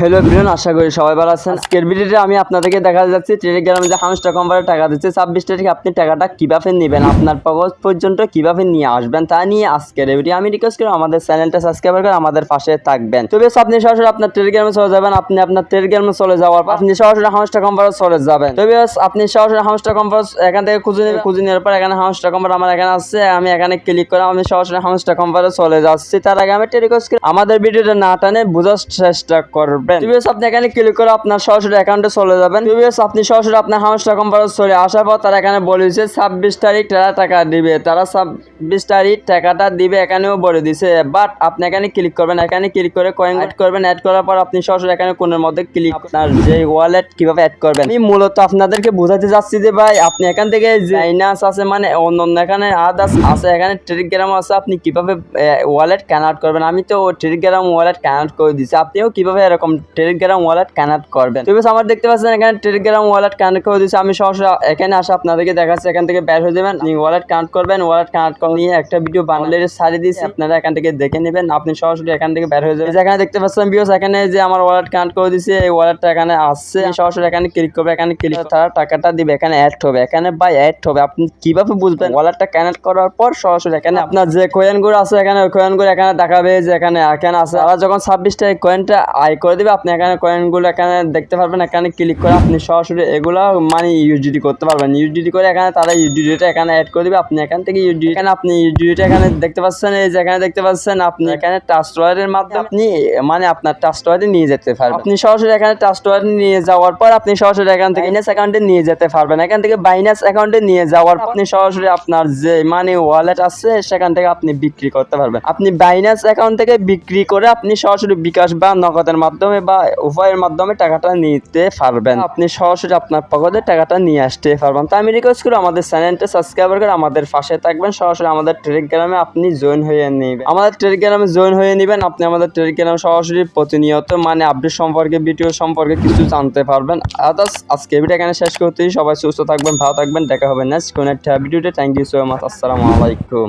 Hello বিরন আশা করি সবাই ভালো আছেন। আজকের ভিডিওতে আমি আপনাদেরকে দেখা যাচ্ছে টেলিগ্রামে যে হাউসটা কোম্পানি টাকা দিচ্ছে, ছাব্বিশ তারিখে আপনি টাকাটা কীভাবে নেবেন, আপনার কাগজ পর্যন্ত কীভাবে নিয়ে আসবেন, তা নিয়ে আজকের ভিডিও আমি রিকোয়েস্ট করি আমাদের চ্যানেলটা সাবস্ক্রাইব করে আমাদের পাশে থাকবেন। তবে আপনি সরাসরি আপনার টেলিগ্রামে চলে যাবেন, আপনি আপনার টেলিগ্রামে চলে যাওয়ার পর আপনি সরাসরি হাউসটা কোম্পানি চলে যাবেন। তবে আপনি সরাসরি হাউসটা কোম্পানি এখান থেকে খুঁজে নেবেন, খুঁজে নেওয়ার পর এখানে হাউসটা কোম্পানি আমার এখানে আসছে আমি এখানে ক্লিক করে আমি সরাসরি হাউসটা কোম্পানি চলে যাচ্ছি। তার আগে আমি রিকোয়েস্ট করি, আমাদের ভিডিওটা না টানে বোঝার চেষ্টা করবেন টিভিএস আপনি এখানে ক্লিক করে আপনার সরাসরি অ্যাকাউন্টে চলে যাবেন। টিভিএস আপনি সরাসরি আপনার হাউসটা কোম্পানি চলে আসার পর তারা এখানে বলেছে ছাব্বিশ তারিখ তারা টাকা দিবে। তারা ছাব্বিশ তারিখ টাকাটা দিবে এখানেও বলে দিছে। বাট আপনি এখানে ক্লিক করবেন এখানে ক্লিক করে কয়েন অ্যাড করবেন। অ্যাড করার পর আপনি সরাসরি এখানে কোনের মধ্যে ক্লিক আপনার যে ওয়ালেট কীভাবে অ্যাড করবেন। আমি মূলত আপনাদেরকে বোঝাতে যাচ্ছি যে ভাই আপনি এখান থেকে জাইনাস আছে মানে অন্য অন্য এখানে আদার্স আছে এখানে টেলিগ্রাম আছে আপনি কীভাবে ওয়ালেট কানেক্ট করবেন? আমি তো টেলিগ্রাম ওয়ালেট কানেক্ট করে দিচ্ছি আপনিও কীভাবে এরকম টেলিগ্রাম ওয়ালেট কানেক্ট করবেন। তো আমার দেখতে পাচ্ছেন এখানে টেলিগ্রাম ওয়ালেট কানেক্ট করে দিচ্ছি আমি সরাসরি এখানে আসে আপনাদেরকে দেখাচ্ছি এখান থেকে বের হয়ে যাবেন। আপনি ওয়ালেট কানেক্ট করবেন ওয়ালেট কানেক্ট করে নিয়ে একটা ভিডিও বানালে সারি দিয়েছি। আপনারা এখান থেকে দেখে নেবেন। আপনি সরাসরি এখান থেকে বের হয়ে যাবেন। এখানে দেখতে পাচ্ছেন বিকজ এখানে যে আমার ওয়ালেট কানেক্ট করে দিয়েছি এই ওয়ালেটটা এখানে আসছে। সরাসরি এখানে ক্লিক করবে এখানে ক্লিক তারা টাকাটা দিবে এখানে অ্যাড হবে। এখানে বাই অ্যাড হবে। আপনি কীভাবে বুঝবেন? ওয়ালেটটা কানেক্ট করার পর সরাসরি এখানে আপনার যে কয়েনগুলো আছে এখানে ওই কয়েনগুলো এখানে দেখাবে যে এখানে এখানে আছে। আর যখন ছাব্বিশটা কয়েনটা আয় করে দিবে আপনি এখানে কয়েনগুলো এখানে দেখতে পারবেন, এখানে ক্লিক করে আপনি সরাসরি এগুলো মানে ইউজিডি করতে পারবেন। ইউজিডি করে এখানে তারা ইউজিডিটা এখানে অ্যাড করে দিবে, আপনি এখান থেকে ইউজিডি এখানে আপনি ইউজিডিটা এখানে দেখতে পাচ্ছেন, এই যে এখানে দেখতে পাচ্ছেন, আপনি এখানে ট্রাস্ট ওয়ারের মাধ্যমে আপনি মানে আপনার ট্রাস্ট ওয়ারে নিয়ে যেতে পারবেন। আপনি সরাসরি এখানে ট্রাস্ট ওয়ারে নিয়ে যাওয়ার পর আপনি সরাসরি এখান থেকে বাইনাস অ্যাকাউন্টে নিয়ে যেতে পারবেন। এখান থেকে বাইনাস অ্যাকাউন্টে নিয়ে যাওয়ার আপনি সরাসরি আপনার যে মানে ওয়ালেট আছে, সেখান থেকে আপনি বিক্রি করতে পারবেন। আপনি বাইনাস অ্যাকাউন্ট থেকে বিক্রি করে আপনি সরাসরি বিকাশ বা নগদের মাধ্যমে বা উভয়ের মাধ্যমে টাকাটা নিতে পারবেন। আপনি সরাসরি আপনার পকেটে টাকাটা নিয়ে আসতে পারবেন। তো আমি রিকোয়েস্ট করি আমাদের চ্যানেলটা সাবস্ক্রাইব করে আমাদের পাশে থাকবেন। সরাসরি আমাদের টেলিগ্রামে আপনি জয়েন হয়ে নেবেন। আমাদের টেলিগ্রামে জয়েন হয়ে নেবেন। আপনি আমাদের টেলিগ্রাম সরাসরি প্রতিনিয়ত মানে আপডেট সম্পর্কে ভিডিও সম্পর্কে কিছু জানতে পারবেন। আদার্স আজকে ভিডিও এখানে শেষ করতেই সবাই সুস্থ থাকবেন ভালো থাকবেন। দেখা হবে নেক্সট কোন একটা ভিডিওতে থ্যাংক ইউ সো মাচ আসসালামু আলাইকুম।